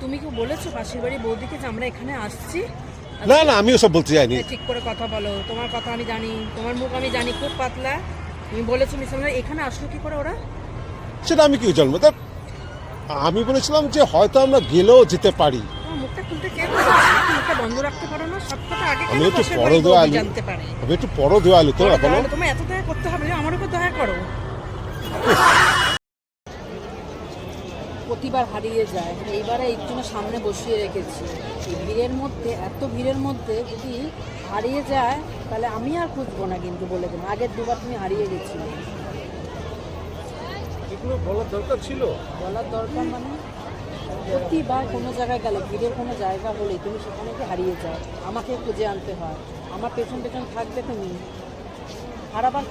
তুমি কি বলেছ পাশের বাড়ি বৌদিকে যে আমরা এখানে আসছি? না না আমিও সব বলতে চাইনি। ঠিক করে কথা বলো। তোমার কথা আমি জানি তোমার মুখ আমি জানি খুব পাতলা। তুমি বলেছ মিসামরা এখানে আসলো কি করে ওরা? সেটা আমি কি জানব? তা আমি বলেছিলাম যে হয়তো আমরা গেলেও যেতে পারি। মুখটা খুলতে কে মুখটা বন্ধ রাখতে পারো না সব কথা আগে আমি একটু বড় বৌদি জানতে পারে? আমি একটু বড় দয়ালু তো দয়ালু, তোমার এত দয়া করতে হবে না আমার উপর দয়া করো। প্রতিবার হারিয়ে যায় এইবারে এই জন্য সামনে বসিয়ে রেখেছি। এই ভিড়ের মধ্যে এত ভিড়ের মধ্যে যদি হারিয়ে যায় তাহলে আমি আর খুঁজবো না কিন্তু বলে দেবো। আগের দুবার তুমি হারিয়ে গেছিলে। এগুলো বলার দরকার ছিল? বলার দরকার মানে প্রতিবার কোনো জায়গায় গেলে ভিড়ের কোনো জায়গা হলে তুমি সেখানে হারিয়ে যাও। আমাকে খুঁজে আনতে হয়। আমার পেছন পেছন থাকবে তুমি।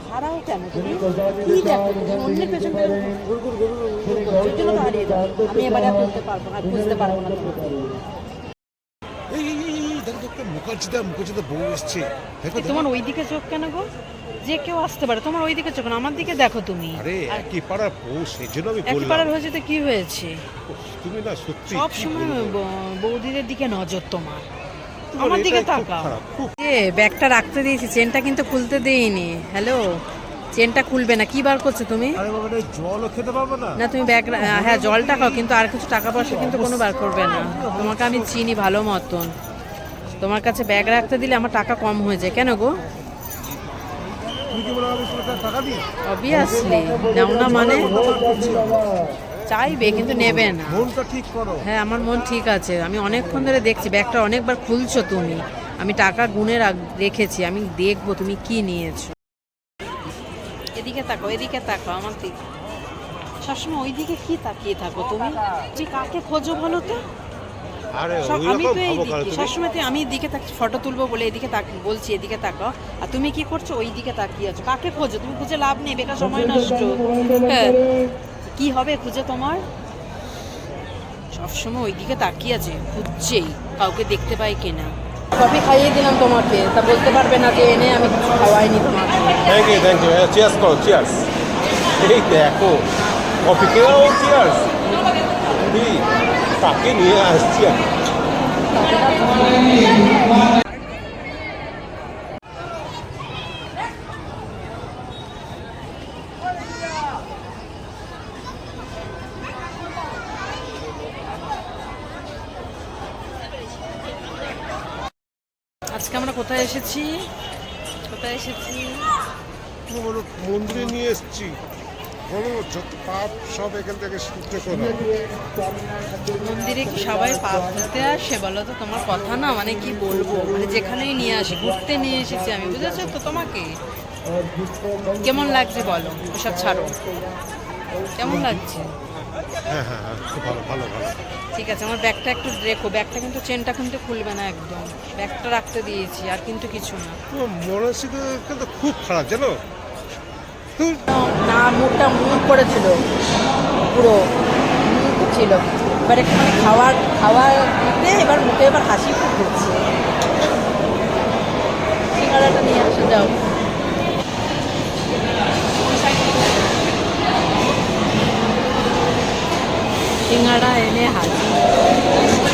হারাও কেন দেখো অন্যের পেছন। ওই জন্য তো হারিয়ে যাও আমি আর পারব না খুঁজতে পারব না তোমার ওই দিকে চোখ কেন গো যে কেউ আসতে পারে তোমার ওই দিকে চোখ না আমার দিকে দেখো তুমি আরে একই সেই একই হয়েছে তো কি হয়েছে বৌদিদের দিকে নজর তোমার আমার দিকে তাকাও। এ ব্যাগটা রাখতে দিয়েছি চেনটা কিন্তু খুলতে দেইনি। হ্যালো চেনটা খুলবে না কি বার করছ তুমি? আরে বাবা জলও খেতে পারবে না। না তুমি ব্যাগ হ্যাঁ জলটা খাও কিন্তু আর কিছু টাকা পয়সা কিন্তু কোনো বার করবে না। তোমাকে আমি চিনি ভালো মতন। তোমার কাছে ব্যাগ রাখতে দিলে আমার টাকা কম হয়ে যায়। কেন গো? অবভিয়াসলি নাও না মানে? চাইবে কিন্তু নেবে না। মনটা ঠিক করো। হ্যাঁ আমার মন ঠিক আছে। আমি অনেকক্ষণ ধরে দেখছি ব্যাগটা অনেকবার খুলছো তুমি। আমি টাকা গুনে রেখেছি আমি দেখব তুমি কি নিয়েছো। এদিকে তাকো এদিকে তাকো আমার দিকে। সবসময় ওইদিকে কি তাকিয়ে থাকো তুমি? তুমি কাকে খোঁজো বলো তো? আমি তো এই দিকে সবসময় তুই আমি এদিকে তাক ফটো তুলবো বলে এদিকে তাক বলছি এদিকে তাকাও। আর তুমি কি করছ? ওই দিকে তাকিয়ে আছো। কাকে খোঁজো? তুমি খুঁজে লাভ নেই বেকার সময় নষ্ট। হ্যাঁ। কি হবে খুঁজে তোমার? সবসময় ওই দিকে তাকিয়ে আছে খুঁজছেই কাউকে দেখতে পাই কিনা। কফি খাইয়ে দিলাম তোমাকে তা বলতে পারবে না যে এনে আমি কিছু খাওয়াইনি তোমাকে। Thank you thank you cheers করো চিয়ার্স এই দেখো কফি খেয়েও চিয়ার্স তাকে নিয়ে আসছি আজকে আমরা কোথায় এসেছি? কোথায় এসেছি? মন্দিরে নিয়ে এসছি। পাপ সব এখান থেকে শুদ্ধ করো মন্দিরে কি সবাই পাপ ধুতে আসে? বলো তো তোমার কথা না মানে কি বলব? মানে যেখানেই নিয়ে আসি ঘুরতে নিয়ে এসেছি আমি বুঝেছ তো তোমাকে? কেমন লাগছে বলো? ওসব ছাড়ো। কেমন লাগছে? হ্যাঁ হ্যাঁ হ্যাঁ খুব ভালো ভালো ভালো। ঠিক আছে আমার ব্যাগটা একটু রেখো। ব্যাগটা কিন্তু চেনটা কিন্তু খুলবে না একদম। ব্যাগটা রাখতে দিয়েছি আর কিন্তু কিছু না। তোমার মানসিকতা কিন্তু খুব খারাপ জানো? না মুখটা মুখ করেছিল। পুরো মুখ ছিল এবার একটুখানি খাওয়ার খাওয়ার দিতে এবার মুখে এবার হাসি খুব হচ্ছে সিঙ্গারাটা নিয়ে আসে যাও। ele errado.